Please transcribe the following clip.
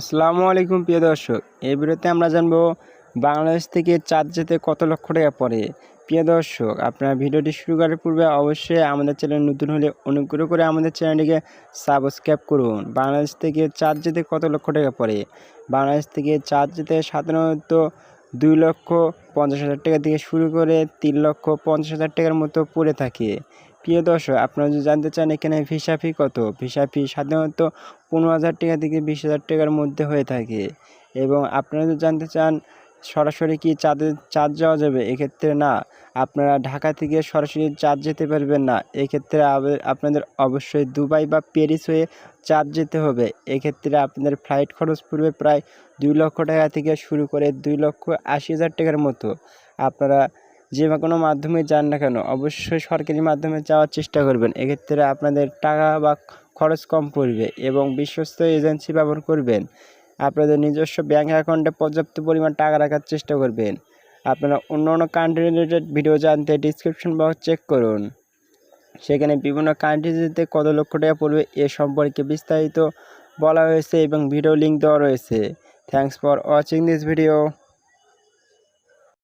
আসসালামু আলাইকুম, প্রিয় দর্শক। এই ভিডিওতে আমরা জানব বাংলাদেশ থেকে চাঁদ যেতে কত লক্ষ টাকা পড়ে। প্রিয় দর্শক, আপনার ভিডিওটি শুরু করার পূর্বে অবশ্যই আমাদের চ্যানেল নতুন হলে অনুগ্রহ করে আমাদের চ্যানেলটিকে সাবস্ক্রাইব করুন। বাংলাদেশ থেকে চাঁদ যেতে কত লক্ষ টাকা পড়ে? বাংলাদেশ থেকে চাঁদ যেতে সাধারণত দুই লক্ষ পঞ্চাশ হাজার টাকা থেকে শুরু করে তিন লক্ষ পঞ্চাশ হাজার টাকার মতো পড়ে থাকে। প্রিয় দর্শক, আপনারা যদি জানতে চান এখানে ভিসা ফি কত ভিসা ফি সাধারণত পনেরো হাজার টাকা থেকে বিশ হাজার টাকার মধ্যে হয়ে থাকে। এবং আপনারা যদি জানতে চান সরাসরি কি চাঁদে চাঁদ যাওয়া যাবে? এক্ষেত্রে না। আপনারা ঢাকা থেকে সরাসরি চাঁদ যেতে পারবেন না। এক্ষেত্রে আপনাদের অবশ্যই দুবাই বা প্যারিস হয়ে চাঁদ যেতে হবে। এক্ষেত্রে আপনাদের ফ্লাইট খরচ পড়বে প্রায় দুই লক্ষ টাকা থেকে শুরু করে দুই লক্ষ আশি হাজার টাকার মতো। আপনারা যে কোনো মাধ্যমে যান না কেন, অবশ্যই সরকারি মাধ্যমে যাওয়ার চেষ্টা করবেন। এক্ষেত্রে আপনাদের টাকা বা খরচ কম পড়বে এবং বিশ্বস্ত এজেন্সি ব্যবহার করবেন। আপনাদের নিজস্ব ব্যাঙ্ক অ্যাকাউন্টে পর্যাপ্ত পরিমাণ টাকা রাখার চেষ্টা করবেন। আপনারা অন্য অন্য কান্ট্রি রিলেটেড ভিডিও জানতে ডিসক্রিপশন বক্স চেক করুন। সেখানে বিভিন্ন কান্ট্রিতে কত লক্ষ টাকা পড়বে এ সম্পর্কে বিস্তারিত বলা হয়েছে এবং ভিডিও লিঙ্ক দেওয়া রয়েছে। Thanks for watching this video